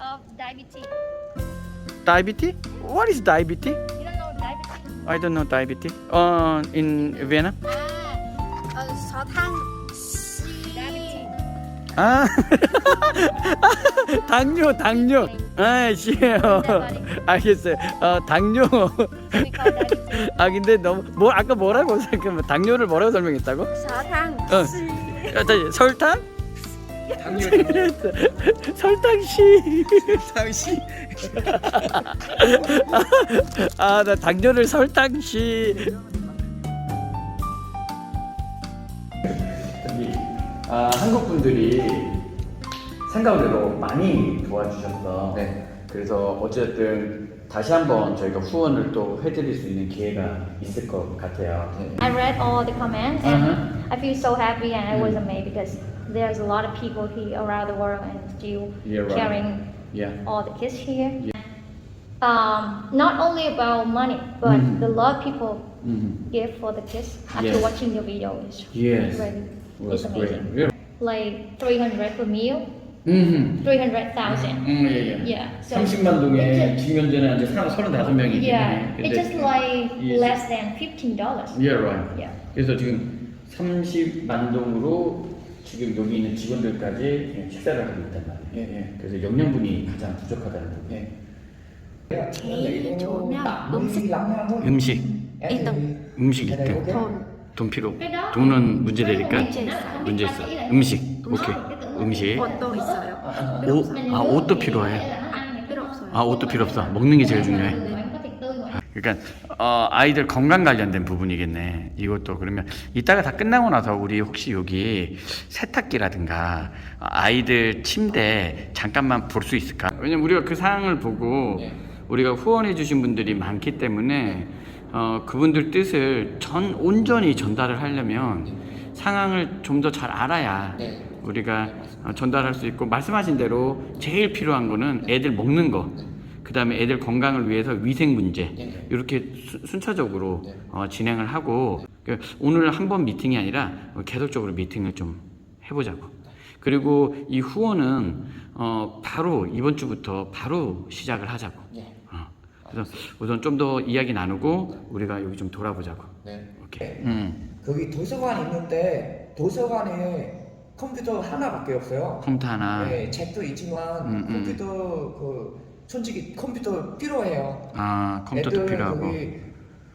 of diabetes. Diabetes? What is diabetes? You don't know diabetes? I don't know diabetes. Uh, in Vietnam? 아, 어, 씨. Diabetes. 아, 당뇨, 당뇨. 아, 씨요. 알겠어요. 어, 당뇨. We call diabetes. 아, 근데 너무 뭐 아까 뭐라고 잠깐만 당뇨를 뭐라고 설명했다고? 서탕 어. 씨. 아, 다시 설탕? 당뇨 설탕 씨. 당시 아, 나 당뇨를 설탕 씨. 아, 한국 분들이 생각외로 많이 도와주셨어. 네. 그래서 어쨌든 다시 한번 저희가 후원을 또 해드릴 수 있는 기회가 있을 것 같아요. I read all the comments and Uh-huh. I feel so happy and I was Mm. amazed because there's a lot of people here around the world and still Yeah, right. caring Yeah. all the kids here. Um, not only about money, but Mhm. the love people Mhm. give for the kids after Yes. watching the video is Yes. really Was it's great. amazing. Yeah. Like 300 per meal, 음. 300,000. 음, 예, 예. Yeah. So 30만 동에 it 지금 현재는 이제 35명이긴 just, yeah, it's just like Yes. less than fifteen dollars. Yeah, right. Yeah. 그래서 지금 30만 동으로 지금 여기 있는 직원들까지 식사를 하고 있단 말이에요. 예, 예. 그래서 영양분이 가장 부족하다는 거. 예. 제일 좋으면 음식 음식, 일단 음식 있대. 돈. 돈 필요. 돈은 문제 되니까 문제 있어요. 문제 있어. 음식. 오케이. 음식. 옷도 있어요. 옷, 아 옷도 필요해. 필요 없어요. 아 옷도 필요 없어. 먹는 게 제일 중요해. 그러니까 어, 아이들 건강 관련된 부분이겠네. 이것도 그러면 이따가 다 끝나고 나서 우리 혹시 여기 세탁기라든가 아이들 침대 잠깐만 볼 수 있을까? 왜냐면 우리가 그 상황을 보고 네. 우리가 후원해 주신 분들이 많기 때문에 어, 그분들 뜻을 전 온전히 전달을 하려면 상황을 좀 더 잘 알아야 네. 우리가 어, 전달할 수 있고 말씀하신 대로 제일 필요한 거는 애들 먹는 거. 그 다음에 애들 건강을 위해서 위생 문제 네. 이렇게 수- 순차적으로 네. 어, 진행을 하고 그 오늘 한 번 미팅이 아니라 계속적으로 미팅을 좀 해보자고 그리고 이 후원은 어, 바로 이번 주부터 바로 시작을 하자고 예. 어. 그래서 우선 좀 더 이야기 나누고 우리가 여기 좀 돌아보자고 네. 오케이 음, 거기 도서관 있는데 도서관에 컴퓨터 하나밖에 없어요. 컴퓨터 하나 네, 책도 있지만 음, 음. 컴퓨터 그 솔직히 컴퓨터 필요해요. 아 컴퓨터도 애들 필요하고 거기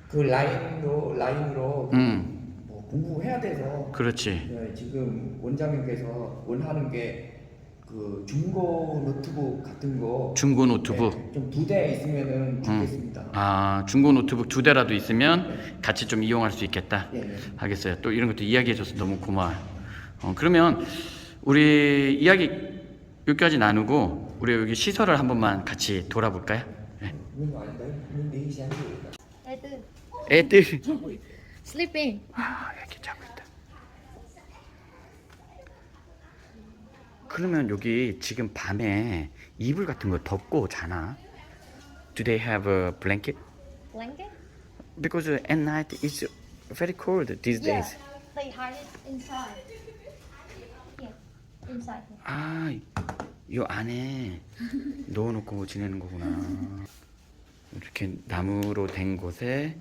그 라인으로 라인으로 음 뭐 공부해야 돼서 그렇지 네, 지금 원장님께서 원하는 게 그 중고 노트북 같은 거 중고 노트북 네, 좀두대 있으면은 주겠습니다. 아 중고 노트북 두 대라도 있으면 같이 좀 이용할 수 있겠다. 예, 예. 알겠어요. 또 이런 것도 이야기해줘서 너무 고마워요. 어, 그러면 우리 이야기 여기까지 나누고 우리 여기 시설을 한 번만 같이 돌아볼까요? 네. tư. 애들 Sleeping. 아, 이렇게 자고 있다. 그러면 여기 지금 밤에 이불 같은 거 덮고 자나? Do they have a blanket? Blanket. Because at night it's very cold these Yeah. days. They hide it inside. Yeah. Inside. 아, 이 안에 넣어놓고 지내는 거구나. 이렇게 나무로 된 곳에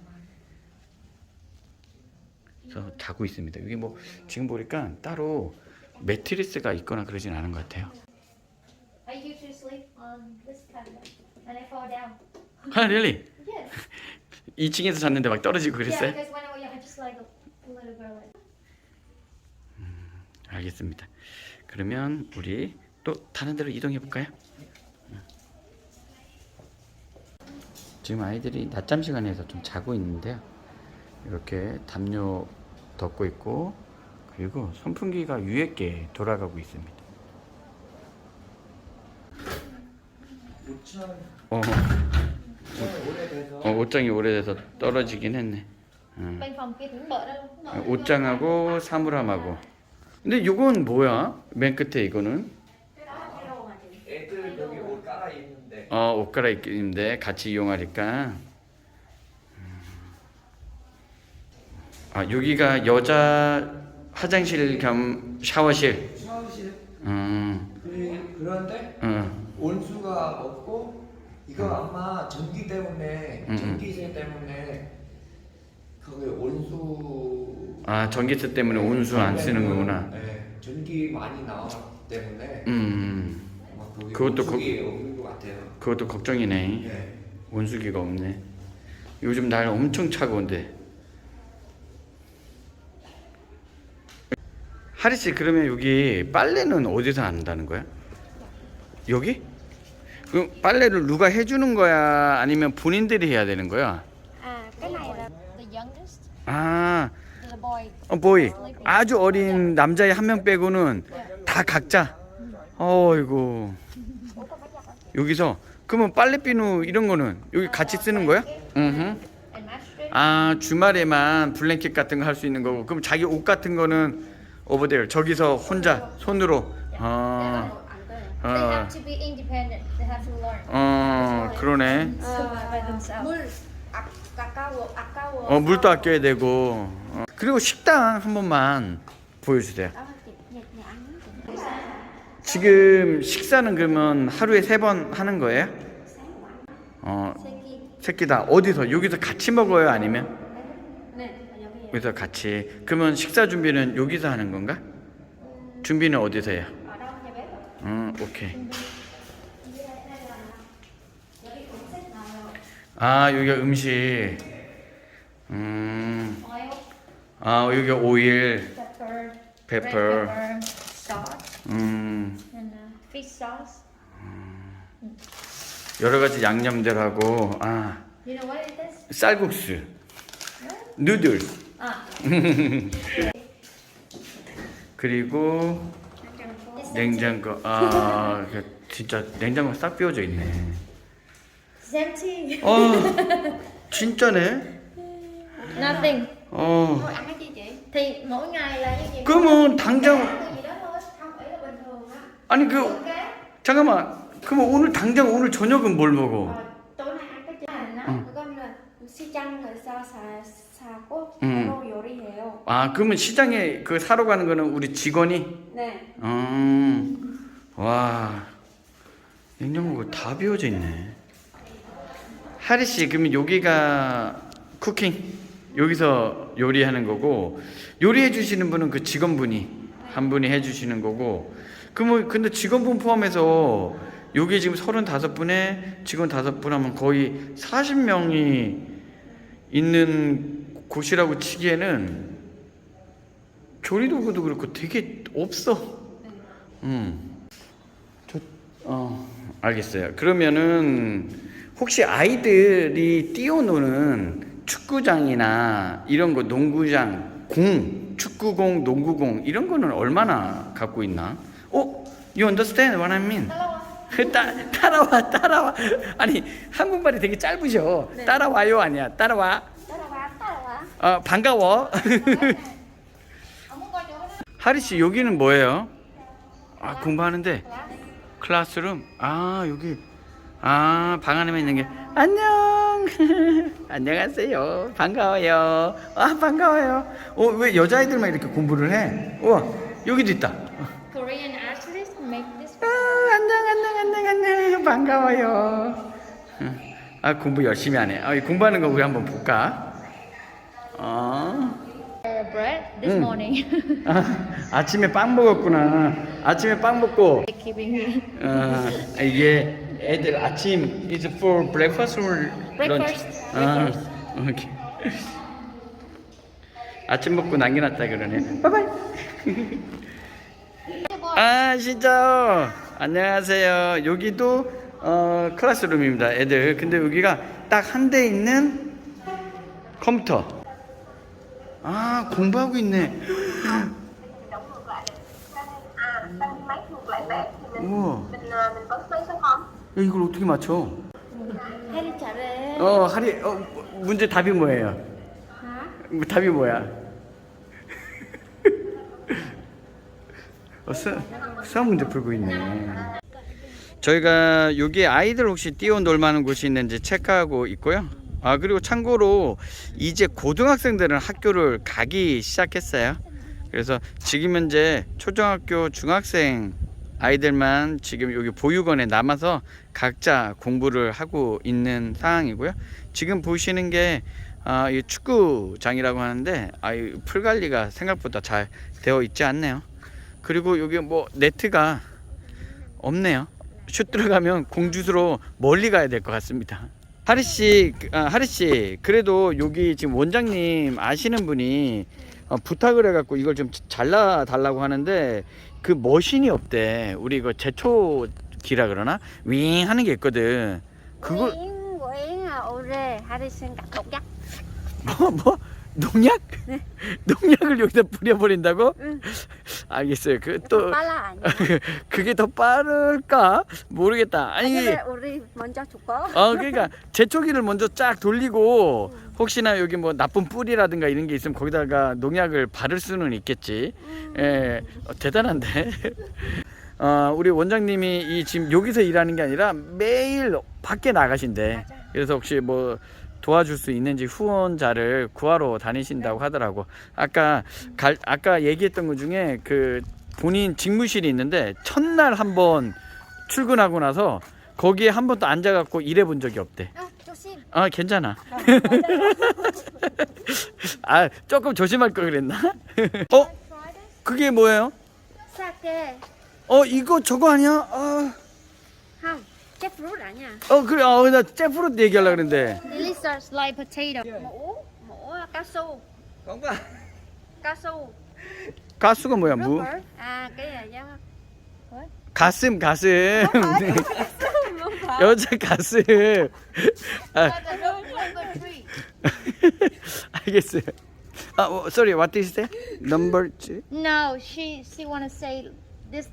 서 자고 있습니다. 여기 뭐 지금 보니까 따로 매트리스가 있거나 그러진 않은 것 같아요. I usually sleep on this of and I fall down. 아, really? Yes. 2층에서 잤는데 막 떨어지고 Yeah, 그랬어요? because when I was young, I just like a little girl. Like. 알겠습니다. 그러면 우리 또 다른 데로 이동해 볼까요? 지금 아이들이 낮잠 시간에서 좀 자고 있는데요. 이렇게 담요 덮고 있고 그리고 선풍기가 위에께 돌아가고 있습니다. 옷장 어, 어, 옷장이 오래돼서 떨어지긴 했네. ra. 옷장하고 사물함하고. 근데 이건 뭐야? 맨 끝에 이거는? 애들 여기 옷 깔아 입는데 어, 옷 갈아입는데 같이 이용하니까. 음. 아, 여기가 여자 화장실 겸 샤워실. 샤워실 음, 그- 그런데 음, 온수 온수가 없고 이거 아마 전기 때문에 음. 전기세 때문에 거기 온수 아 전기세 때문에 온수 안 쓰는 거구나. 네, 전기 많이 나왔기 때문에 음 아마 거기 그것도 온수기 없는 것 같아요. 그것도 걱정이네. 네. 온수기가 없네. 요즘 날 엄청 차가운데. 하리 씨 그러면 여기 빨래는 어디서 한다는 거야? 여기? 그럼 빨래를 누가 해주는 거야? 아니면 본인들이 해야 되는 거야? À cái này là The youngest, 아, the boy. 어, 보이. 아주 어린 남자애 한 명 빼고는 다 각자. 어이구. 여기서 그러면 빨래 비누 이런 거는 여기 같이 쓰는 거야? 응. 아 주말에만 블랭켓 같은 거 할 수 있는 거고 그럼 자기 옷 같은 거는 오버데어 저기서 혼자 손으로 어, 어. 어 그러네 아, 아까워 아까워 어 물도 아껴야 되고 어. 그리고 식당 한 번만 보여주세요. 지금 식사는 그러면 하루에 세 번 하는 거예요? 어 새끼 새끼 다. 어디서? 여기서 같이 먹어요? 아니면? 네 여기 여기서 같이. 그러면 식사 준비는 여기서 하는 건가? 준비는 어디서 해요? 응 오케이. 아 여기가 음식. 음, 아 여기가 오일 pepper, 페퍼 red pepper, sauce, 음, and uh, fish sauce. 여러 가지 양념들하고 아 You know what it is? 쌀국수 누들 Ah, 그리고 냉장고 아 그 진짜 냉장고 싹 비워져 있네 empty. 어 진짜네 Nothing. 어 Thì mỗi ngày là như vậy. 그러면 당장 Cái gì đó thôi, không phải là bình thường á. 아니 그 Cái 잠깐만 그러면 오늘 당장 오늘 저녁은 뭘 먹어 Ờ, tối nay ăn cái gì nó Ừ. 그거는 시장에서 사 사고 음. 바로 요리해요 아 그러면 시장에 그 사러 가는 거는 우리 직원이 네 음, 와, 냉장고가 다 비워져 있네. 하리 씨, 그러면 여기가 쿠킹, 여기서 요리하는 거고, 요리해 주시는 분은 그 직원분이 한 분이 해 주시는 거고, 그러면 근데 직원분 포함해서 여기 지금 35분에 직원 5분 하면 거의 40명이 있는 곳이라고 치기에는 조리 도구도 그렇고 되게 없어. 음. 저, 어, 알겠어요. 그러면은 혹시 아이들이 뛰어노는 축구장이나 이런 거 농구장, 공, 축구공, 농구공 이런 거는 얼마나 갖고 있나? 어? You understand what I mean? 따, 따라와, 따라와. 아니 한국말이 되게 짧으셔. 따라와요 아니야. 따라와. 따라와 따라와 어, 반가워. 하리 씨 여기는 뭐예요? 아 공부하는데 클래스룸. 아 여기 아 방 안에만 있는 게 안녕. 안녕하세요. 반가워요. 아 반가워요. 어 왜 여자아이들만 이렇게 공부를 해? 우와 여기도 있다. Korean artists make this. 아 안녕 안녕 안녕 안녕 반가워요. 아 공부 열심히 하네. 아, 이 공부하는 거 우리 한번 볼까? 어. Bread this 음. morning. 아, 아침에 빵 먹었구나. 아침에 빵 먹고 They keeping me. 어, 이게 애들 아침 is for breakfast or lunch? Breakfast. 아, 오케이. 아침 먹고 남겨놨다 그러네. 바이바이. 아 진짜 안녕하세요. 여기도 어, 클래스룸입니다. 애들. 근데 여기가 딱 한 대 있는 컴퓨터. 아 공부하고 있네. 우와. mình à, mình 야, 이걸 어떻게 맞춰? 해리 잘해 어, 하리, 어, 문제 답이 뭐예요? hả 뭐, 답이 뭐야? 어, 수, 수학 문제 풀고 있네. 저희가 여기 아이들 혹시 뛰어놀 만한 곳이 있는지 체크하고 있고요. 아, 그리고 참고로 이제 고등학생들은 학교를 가기 시작했어요. 그래서 지금 현재 초등학교, 중학생 아이들만 지금 여기 보육원에 남아서 각자 공부를 하고 있는 상황이고요. 지금 보시는 게 아, 이 축구장이라고 하는데 아, 이풀 관리가 생각보다 잘 되어 있지 않네요. 그리고 여기 뭐 네트가 없네요. 슛 들어가면 공주수로 멀리 가야 될 것 같습니다. 하리 씨, 아, 하리 씨, 그래도 여기 지금 원장님 아시는 분이 어, 부탁을 해갖고 이걸 좀 잘라 달라고 하는데 그 머신이 없대. 우리 이거 제초기라 그러나 윙 하는 게 있거든. 그걸 à Ure Harrison gặp độc giác 뭐 뭐? 농약? 농약을 여기다 뿌려버린다고? 응. 알겠어요. 그 또 빨라 아니야 그게 더 빠를까 모르겠다. 아니. 그래 우리 먼저 죽어 어 그러니까 제초기를 먼저 쫙 돌리고 혹시나 여기 뭐 나쁜 뿌리라든가 이런 게 있으면 거기다가 농약을 바를 수는 있겠지. 예, 어, 대단한데. 어, 우리 원장님이 이 지금 여기서 일하는 게 아니라 매일 밖에 나가신대. 그래서 혹시 뭐 도와줄 수 있는지 후원자를 구하러 다니신다고 하더라고. 아까 갈, 아까 얘기했던 것 중에 그 본인 직무실이 있는데 첫날 한번 출근하고 나서 거기에 한 번도 앉아갖고 일해본 적이 없대. 아, 아 괜찮아. 아 조금 조심할 걸 그랬나? 어 그게 뭐예요? 어 이거 저거 아니야? 아, 아니야 어 그래 어나 잭프루트 얘기하려 그랬는데. Potato. 가수가 뭐야 무? 가슴 가슴. 여자 가슴. 아, Like a rubber tree. 알겠어요. 아, 어, sorry, what is that? Number two? No, she she wanna say this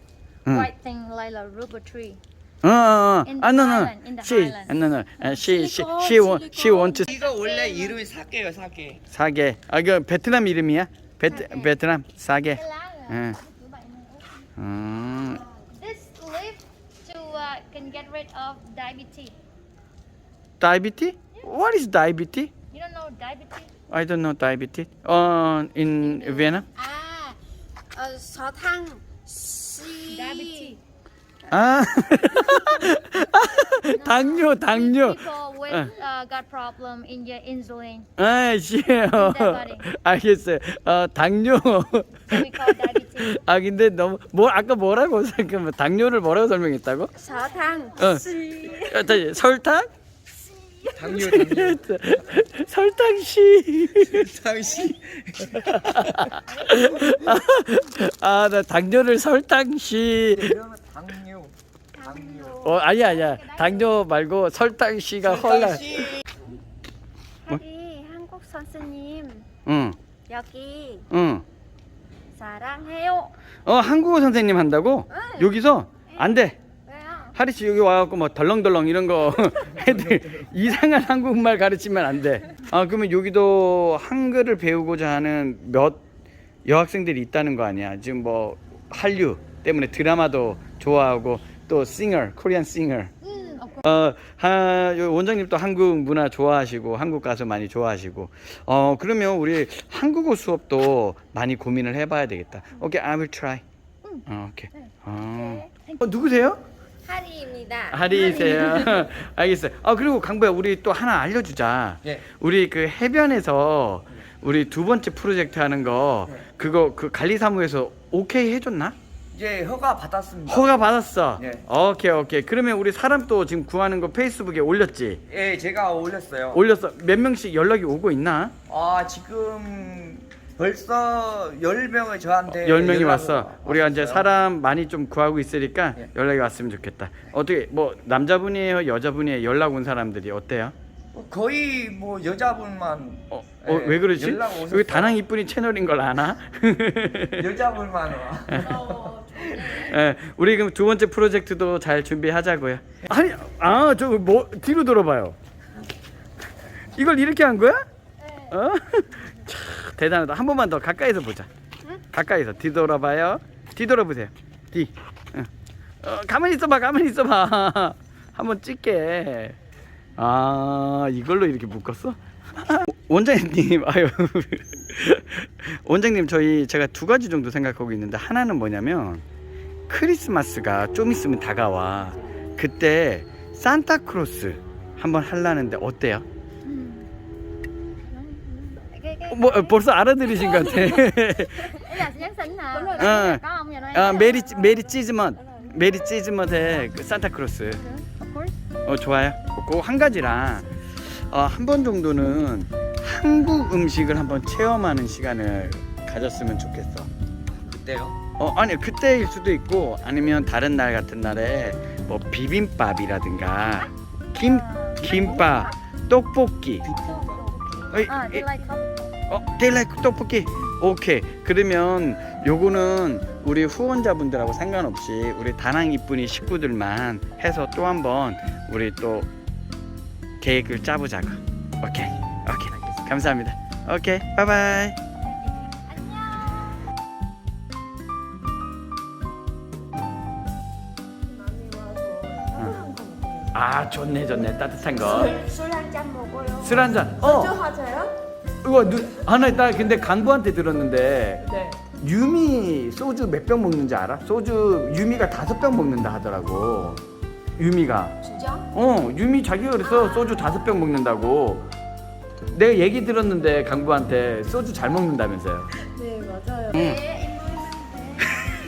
Mm. white thing like a rubber tree. 어, 어, 어. In 아, the no, no. Highland, in the She, Highland. no, no. 아, she, she, she, want, she want to 이거 원래 이름이 사케요 사케. 사게. 아, 이거 베트남 이름이야? 베트, 베트남 사게. 응. 음, can get rid of diabetes. diabetes? What is diabetes? You don't know diabetes? I don't know diabetes. 어, in Vietnam? à ờ, sở thăng si Diabetes. 아, 당뇨, 당뇨. People with uh, got problem in your insulin. 아, 씨요. body. 알겠어요. 어, 당뇨. So we call diabetes. 아, 근데 너무 뭐 아까 뭐라고 잠깐만 당뇨를 뭐라고 설명했다고? thăng 어. si 어, 다시 설탕? 당뇨 당뇨. 설탕 씨. 당신. 아, 나 당뇨를 설탕 씨. 당뇨. 당뇨. 어, 아니야, 아니야. 당뇨 말고 설탕 씨가 헐라. 당신. 하리 한국 선생님 응, 여기 응. 사랑해요 어, 한국어 선생님 한다고? 여기서 안 돼. 왜요? 하리 씨 여기 와갖고 뭐 덜렁덜렁 이런 거 애들 이상한 한국말 가르치면 안 돼. 아 그러면 여기도 한글을 배우고자 하는 몇 여학생들이 있다는 거 아니야? 지금 뭐 한류 때문에 드라마도 좋아하고 또 싱어, 코리안 싱어. 어, 하, 요 원장님 또 한국 문화 좋아하시고 한국 가수 많이 좋아하시고 어 그러면 우리 한국어 수업도 많이 고민을 해봐야 되겠다. 오케이, I will try. 어, 오케이. 어. 어 누구세요? 하리입니다 하리세요. 알겠어요. 아 그리고 강보야 우리 또 하나 알려주자. 예. 우리 그 해변에서 우리 두 번째 프로젝트 하는 거 그거 그 관리사무에서 오케이 해줬나? 이제 허가 받았습니다. 허가 받았어. 예. 오케이 오케이. 그러면 우리 사람 또 지금 구하는 거 페이스북에 올렸지? 예, 제가 올렸어요. 올렸어. 몇 명씩 연락이 오고 있나? 아 지금 벌써 10명을 저한테 열 명이 연락을 왔어. 우리가 이제 왔어요. 사람 많이 좀 구하고 있으니까 예. 연락이 왔으면 좋겠다. 어떻게 뭐 남자분이에요, 여자분이에요? 연락 온 사람들이 어때요? 거의 뭐 여자분만 어, 예, 어, 왜 그러지? 연락 오셨어요. 여기 다낭 이쁜이 채널인 걸 아나? 여자분만 와. 예, 우리 그럼 두 번째 프로젝트도 잘 준비하자고요. 아니, 아, 저 뭐 뒤로 돌아봐요. 이걸 이렇게 한 거야? 어? 참, 대단하다. 한 번만 더 가까이서 보자. 가까이서 뒤돌아봐요. 뒤돌아보세요. 뒤. 응. 어, 가만히 있어봐. 가만히 있어봐. 한번 찍게. 아, 이걸로 이렇게 묶었어? 원장님, 아유. 원장님, 저희 제가 두 가지 정도 생각하고 있는데 하나는 뭐냐면 크리스마스가 좀 있으면 다가와. 그때 산타크로스 한번 하려는데 어때요? cái 뭐 어, 벌써 알아들으신 것 같아. 아, 메리 메리 치즈먼 메리 치즈먼의 그 산타크로스. 어 좋아요. 그거 한 가지랑 어, 한번 정도는 한국 음식을 한번 체험하는 시간을 가졌으면 좋겠어. 그때요? 어 아니 그때일 수도 있고 아니면 다른 날 같은 날에 뭐 비빔밥이라든가 김 김밥 떡볶이. 어이, 이- đi like không 어 데일라이트 떡볶이. 오케이. 그러면 요거는 우리 후원자분들하고 상관없이 우리 다낭 이쁜이 식구들만 해서 또 한번 우리 또 계획을 짜보자고. 오케이. 오케이. 감사합니다. 오케이. 바이바이 아 좋네 좋네 따뜻한 술한 잔 먹어요. 거술 한 잔 어 하세요? 이거 누, 하나 나 근데 간부한테 들었는데 네. 유미 소주 몇 병 먹는지 알아? 소주 유미가 다섯 병 먹는다 하더라고. 유미가. 진짜? 어, 유미 자기가 그래서 소주 다섯 병 먹는다고. 내가 얘기 들었는데 강부한테 소주 잘 먹는다면서요. 네 맞아요. 응.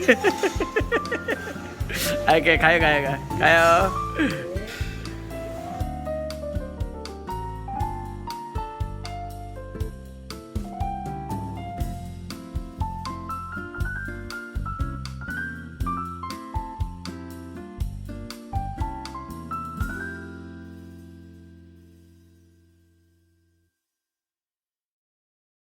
아, 오케이 가요 가요 가요 가요.